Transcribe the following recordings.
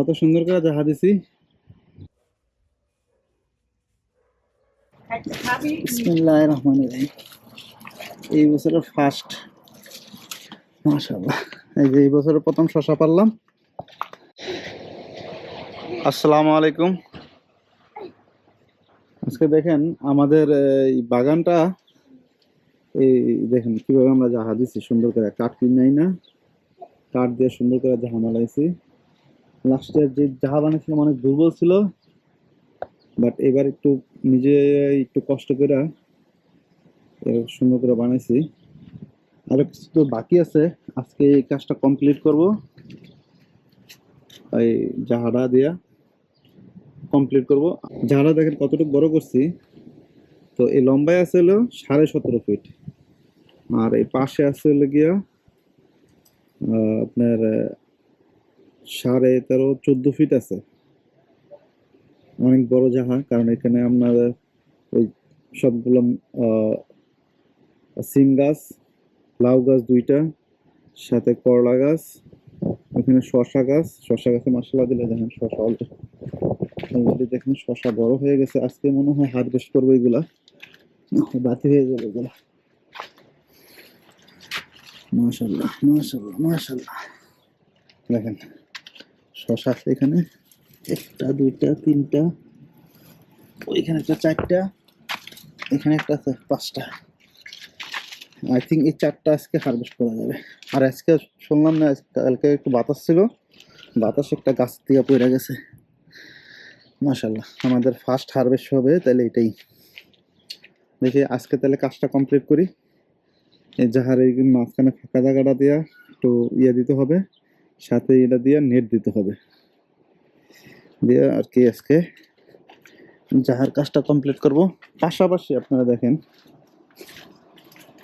কত সুন্দর করে জাহা দিছি। এই বছরের ফার্স্ট এই যে এই বছরের প্রথম শশা পারলাম আসসালামু আলাইকুম। আজকে দেখেন, আমাদের এই বাগানটা, এই দেখেন কীভাবে আমরা জাহা দিছি, সুন্দর করে কাঠ কিনাই না। কাঠ দিয়ে সুন্দর করে জাহা মালাইছি। লাস্টের যে জাহা বানিয়েছিলাম অনেক দুর্বল ছিল বাট এবার একটু নিজে একটু কষ্ট করে সুন্দর করে বানাইছি। আরও কিছু তো বাকি আছে, আজকে এই কাজটা কমপ্লিট করব। এই জাহারা দিয়া কমপ্লিট করব। জাহারা দেখেন কতটুকু বড় করছি, তো এই লম্বায় আছে হলো সাড়ে সতেরো ফিট আর এই পাশে আছে হলো গিয়া আপনার সাড়ে তেরো, চোদ্দ ফিট আছে। অনেক বড় জাহা কারণ এখানে আপনার ওই সবগুলো সিম গাছ, লাউ গাছ দুইটা, সাথে করলা গাছ ওখানে শশা গাছ। শশা গাছে মশলা দিলে দেখেন শশা অলরেডি দেখেন শশা বড় হয়ে গেছে। আজকে মনে হয় হাত হারভেস্ট করব এগুলা। বাতি হয়ে যাবে এগুলা। মাশাল্লাহ মাশাল্লাহ মাশাল্লাহ দেখেন। শশা আছে এখানে। একটা, দুইটা, তিনটা, ওইখানে একটা চারটা, এখানে একটা আছে পাঁচটা। আই থিঙ্ক এই চারটা আজকে হারভেস্ট করা যাবে। আর আজকে শুনলাম না, কালকে একটু বাতাস ছিল। বাতাস একটা গাছ থেকে পড়ে গেছে। মাশাল্লাহ আমাদের ফার্স্ট হারভেস্ট হবে, তাহলে এটাই। দেখি আজকে তাহলে কাজটা কমপ্লিট করি। এই জাহার এই মাঝখানে ফাঁকা জায়গাটা দিয়া, একটু ইয়ে দিতে হবে। সাথে এটা দিয়ে নেট দিতে হবে। দিয়ে আর কি আজকে জাহার কাজটা কমপ্লিট করব। পাশাপাশি আপনারা দেখেন,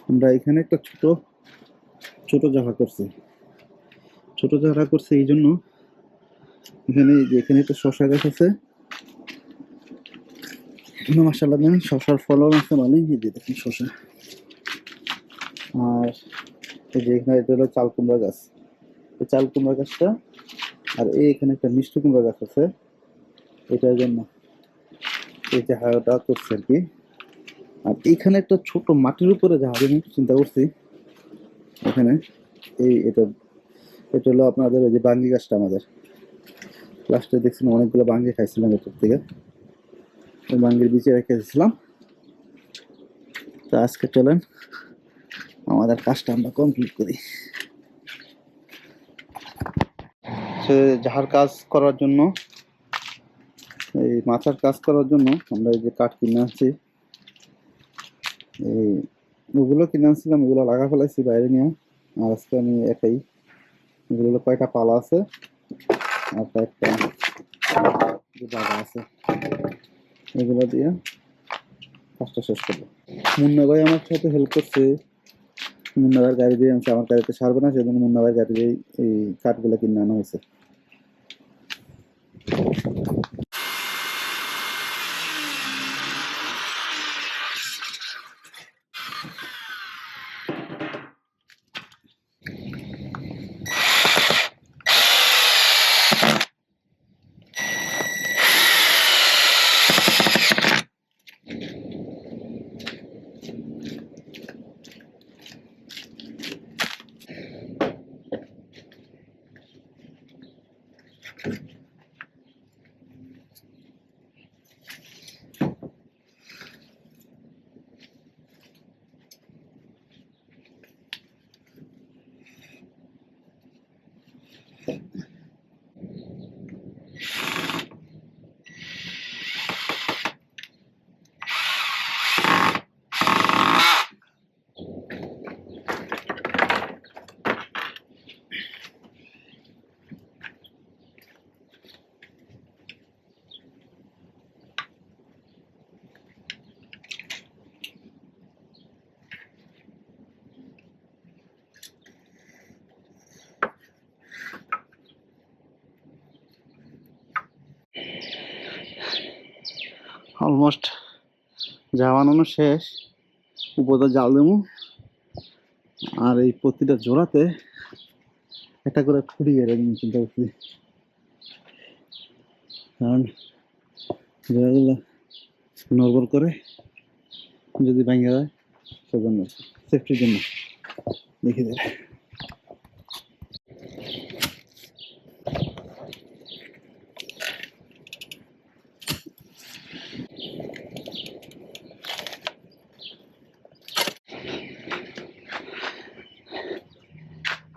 আমরা এখানে একটা ছোট ছোট জাহা করছি। ছোট জাহা করছি এই জন্য এখানে এখানে একটা শশা গাছ আছে। মাসাল্লাহ দেখেন শশার ফলন আছে মানে এই যে দেখেন শশা আর এই যে এখানে এটা হলো চাল কুমড়া গাছ। চাল কুমড়া গাছটা, আর এই এখানে একটা মিষ্টি কুমড়া গাছ আছে। এটার জন্য এই জাহাজটা করছে আর কি। আর এইখানে একটা ছোট মাটির উপরে জাহাজ আমি চিন্তা করছি, এখানে এই এটা এটা হলো আপনাদের ওই যে বাঙ্গি গাছটা আমাদের। লাস্টে দেখছিলাম অনেকগুলো বাঙ্গি খাইছিলাম এটার থেকে। ওই বাঙ্গির বিচে রেখে দিয়েছিলাম। তো আজকে চলেন, আমাদের কাজটা আমরা কমপ্লিট করি। সে যাহার কাজ করার জন্য, এই মাথার কাজ করার জন্য আমরা এই যে কাঠ কিনে আনছি, এই ওগুলো কিনে আনছিলাম এগুলো লাগা ফেলাইছি বাইরে নিয়ে, আর আজকে আমি একাই। এগুলো হলো কয়টা পালা আছে, আর কয়েকটা জায়গা আছে, এগুলো দিয়ে কাজটা শেষ করব। মুন্না ভাই আমার সাথে হেল্প করছে মুন্না ভাইয়ের গাড়ি দিয়ে আনছে, আমার গাড়িতে সারবে না, সেজন্য মুন্নাবার গাড়ি দিয়ে এই কাঠগুলো কিনে আনা হয়েছে। অলমোস্ট বানানো শেষ। উপরে জাল দেবো। আর এই প্রতিটা জোড়াতে একটা করে খুঁড়ি এর চিন্তা করছি। কারণ জোড়াগুলো নড়বড় করে যদি ভেঙে যায়, সেজন্য সেফটির জন্য। দেখে দেবে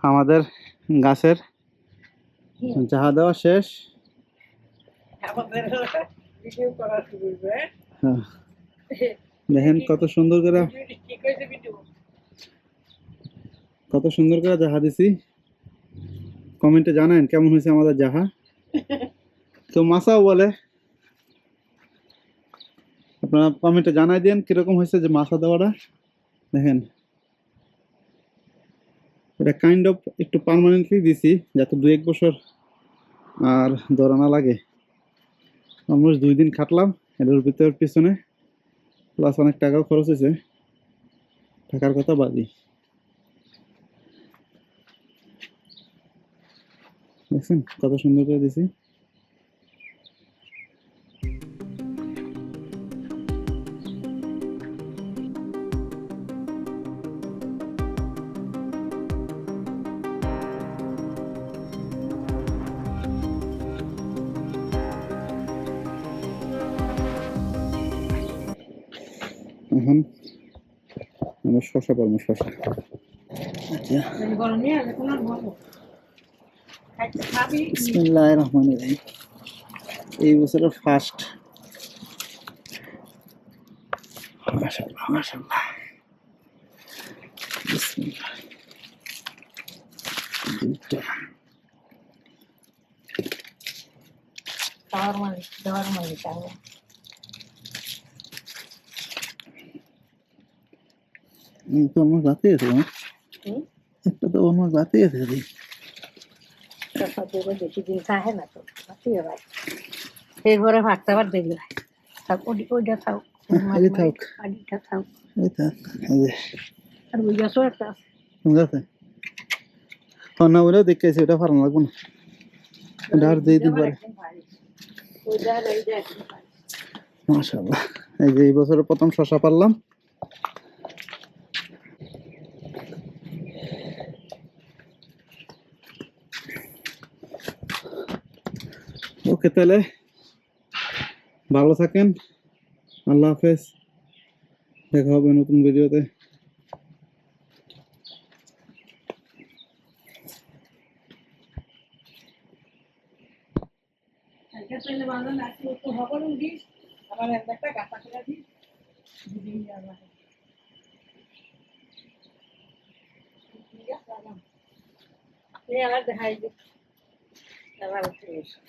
আমাদের গাছের যাহা দেওয়া শেষ। দেখেন কত সুন্দর করে কত সুন্দর করে জাহা দিছি। কমেন্টে জানান কেমন হয়েছে আমাদের জাহা তো মাসাও বলে। আপনারা কমেন্টে জানাই দেন কীরকম হয়েছে যে মাসা দেওয়াটা। দেখেন। এটা কাইন্ড অফ একটু পারমানেন্টলি দিছি, যাতে দু এক বছর আর দৌড়ানো লাগে। অলমোস্ট দুই দিন খাটলাম, এটার ভিতর পিছনে প্লাস অনেক টাকাও খরচ হয়েছে। থাকার কথা বাদি দেখছেন, কত সুন্দর করে দিছি। এখন আমরা শশা পারব শশা। আচ্ছা। বিসমিল্লাহ রহমান রহিম এই বছরের ফার্স্ট মাশাআল্লাহ বিসমিল্লাহ দুইটা খাওয়ার মানে দেওয়ার মানে তাহলে এই তো আমার রাতে আছে একটা তো আমার রাতে আছে রে। এরপরে ভাগতে আবার দেরি হয় থাক ওইটা থাক। এই থাক। আডিটা থাক। এই থাক আর ওই গাছও একটা আছে। অন্য বলেও দেখেছি ওটা ফারানো লাগবো না। ওটা আর দুই দিন পরে ওইটা আর এইটা একদম পারি। মাশাআল্লাহ। এই যে এই বছরের প্রথম শশা পারলাম ওকে তাহলে। ভালো থাকেন। আল্লাহ হাফেজ। দেখা হবে নতুন ভিডিওতে। করে আবার দেখাই উঠে এসো।